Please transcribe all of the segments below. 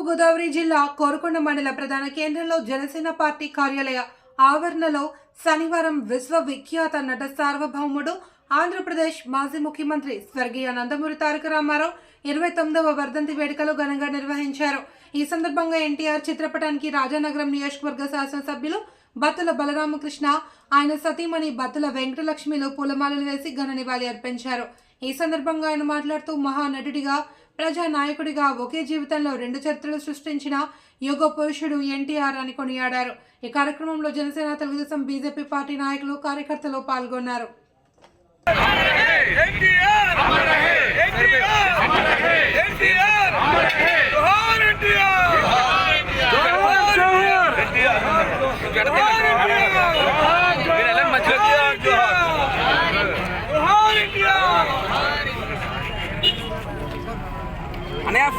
జిల్లా కోరుకొండ మండల ప్రధాన కేంద్రంలో జనసేన పార్టీ కార్యాలయ ఆవరణలో శనివారం విశ్వవిఖ్యాత నట సార్వభౌముడు ఆంధ్రప్రదేశ్ మాజీ ముఖ్యమంత్రి స్వర్గీయ నందమూరి తారక రామారావు ఇరవై తొమ్మిదవ వర్ధంతి వేడుకలు ఘనంగా నిర్వహించారు. ఈ సందర్భంగా ఎన్టీఆర్ చిత్రపటానికి రాజానగరం నియోజకవర్గ శాసనసభ్యులు బత్తుల బలరామకృష్ణ ఆయన సతీమణి బత్తుల వెంకటలక్ష్మిలు పూలమాలలు వేసి ఘన నివాళి అర్పించారు. ఈ సందర్భంగా ఆయన మాట్లాడుతూ మహానటుడిగా ప్రజా నాయకుడిగా ఒకే జీవితంలో రెండు చరిత్రలు సృష్టించిన యోగ పురుషుడు ఎన్టీఆర్ అని కొనియాడారు. ఈ కార్యక్రమంలో జనసేన తెలుగుదేశం బీజేపీ పార్టీ నాయకులు కార్యకర్తలు పాల్గొన్నారు. ఎన్టీఆర్!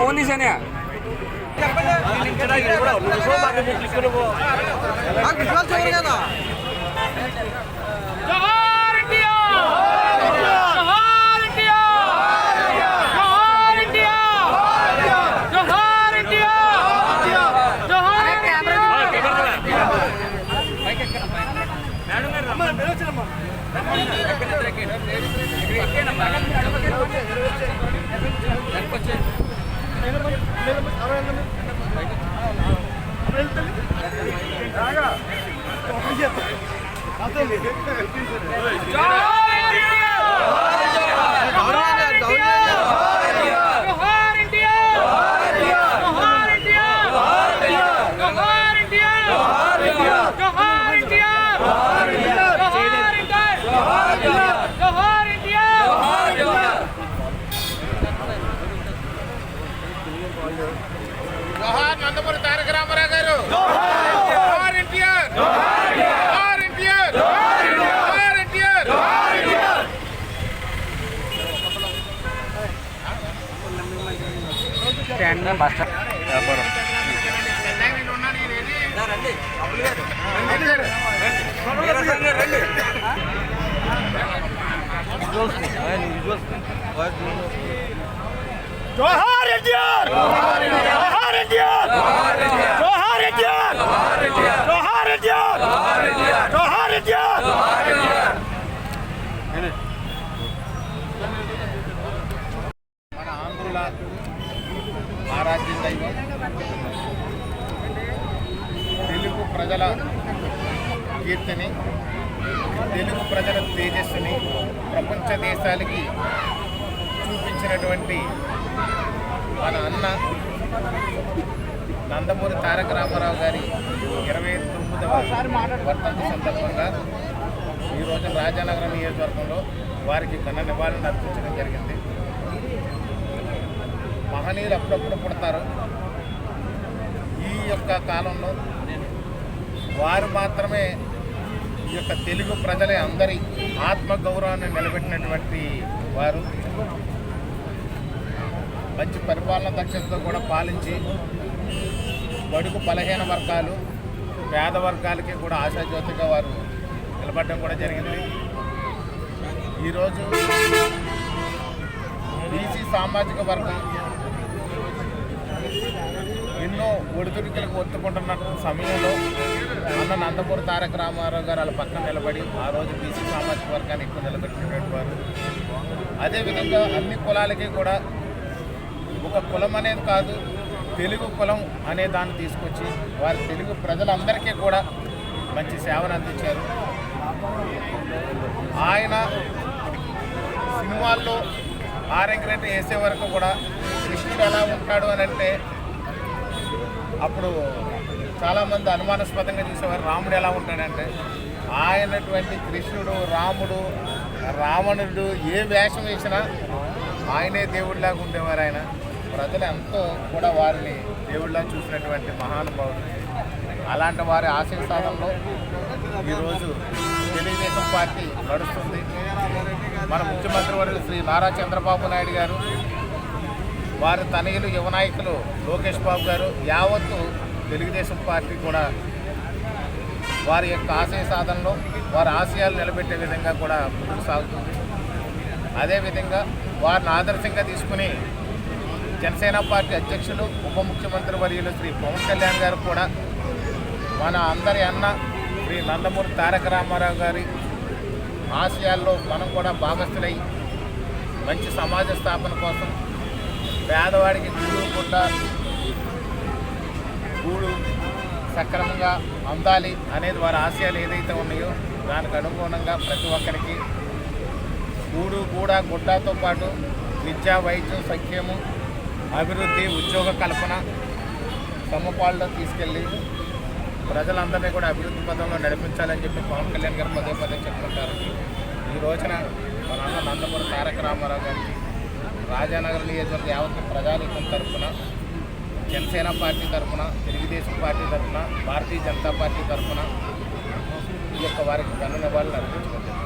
ಫೋನ್ ಇದೇನೆ ವಿಶ್ವಾಸ అదే జోహార్ ఎన్టీఆర్ జోహార్ ఎన్టీఆర్ జోహార్ ఎన్టీఆర్ జోహార్ ఎన్టీఆర్ జోహార్ ఎన్టీఆర్ ప్రజల కీర్తిని తెలుగు ప్రజల తేజస్సుని ప్రపంచ దేశాలకి చూపించినటువంటి మన అన్న నందమూరి తారక రామారావు గారి ఇరవై తొమ్మిదవ వర్తంతి సందర్భంగా ఈరోజు రాజానగరం నియోజకవర్గంలో వారికి ఘన నివాళులు అర్పించడం జరిగింది. మహనీయులు అప్పుడప్పుడు పుడతారు. ఈ యొక్క కాలంలో వారు మాత్రమే ఈ యొక్క తెలుగు ప్రజలే అందరి ఆత్మ గౌరవాన్ని నిలబెట్టినటువంటి వారు. మంచి పరిపాలన దక్షతతో కూడా పాలించి బడుగు బలహీన వర్గాలు పేద వర్గాలకి కూడా ఆశాజ్యోతిగా వారు నిలబడడం కూడా జరిగింది. ఈరోజు బీసీ సామాజిక వర్గం ఎన్నో ఒడిదుడికలకు ఒత్తుకుంటున్న సమయంలో అన్న నందమూరి తారక రామారావు గారు వాళ్ళ పక్కన నిలబడి ఆ రోజు బీసీ సామాజిక వర్గాన్ని ఎక్కువ నిలబెట్టినటువంటి వారు. అదేవిధంగా అన్ని కులాలకి కూడా ఒక కులం అనేది కాదు తెలుగు కులం అనే దాన్ని తీసుకొచ్చి వారి తెలుగు ప్రజలందరికీ కూడా మంచి సేవను అందించారు. ఆయన సినిమాల్లో ఆరంగిరెడ్డి వేసే వరకు కూడా కృష్ణుడు ఎలా ఉంటాడు అని అంటే అప్పుడు చాలామంది అనుమానాస్పదంగా చూసేవారు రాముడు ఎలా ఉంటాడంటే ఆయనటువంటి కృష్ణుడు రాముడు రావణుడు ఏ వేషం వేసినా ఆయనే దేవుడిలాగా ఉండేవారు ఆయన. ప్రజలు ఎంతో కూడా వారిని దేవుడిలా చూసినటువంటి మహానుభావుడు. అలాంటి వారి ఆశయ సాధనలో ఈరోజు తెలుగుదేశం పార్టీ నడుస్తుంది. మన ముఖ్యమంత్రి వర్యులు శ్రీ నారా చంద్రబాబు నాయుడు గారు వారి తనయులు యువనాయకులు లోకేష్ బాబు గారు యావత్తు తెలుగుదేశం పార్టీ కూడా వారి యొక్క ఆశయ సాధనలో వారి ఆశయాలు నిలబెట్టే విధంగా కూడా ముందుకు సాగుతుంది. అదేవిధంగా వారిని ఆదర్శంగా తీసుకుని జనసేన పార్టీ అధ్యక్షులు ఉప ముఖ్యమంత్రి వర్యులు శ్రీ పవన్ కళ్యాణ్ గారు కూడా మన అందరి అన్న శ్రీ నందమూరి తారక రామారావు గారి ఆశయాల్లో మనం కూడా భాగస్థులై మంచి సమాజ స్థాపన కోసం పేదవాడికి గూడు గూడు సక్రమంగా అందాలి అనేది వారి ఆశయాలు ఏదైతే ఉన్నాయో దానికి అనుగుణంగా ప్రతి ఒక్కరికి గూడు కూడా గుడ్డతో పాటు విద్యా వైద్యం సఖ్యము అభివృద్ధి ఉద్యోగ కల్పన సమపాలలో తీసుకెళ్ళి ప్రజలందరినీ కూడా అభివృద్ధి పదంలో నడిపించాలని చెప్పి పవన్ కళ్యాణ్ గారు పదే పదే చెప్పుకుంటారు ఈ రోజున మన అన్న నందమూరి తారక రామారావు గారికి రాజానగర్ నియోజకవర్గ యావత్ ప్రజానీకం తరఫున జనసేన పార్టీ తరఫున తెలుగుదేశం పార్టీ తరఫున భారతీయ జనతా పార్టీ తరఫున ఈ యొక్క వారికి ధన్యవాదాలు అర్పించుకుంటున్నాను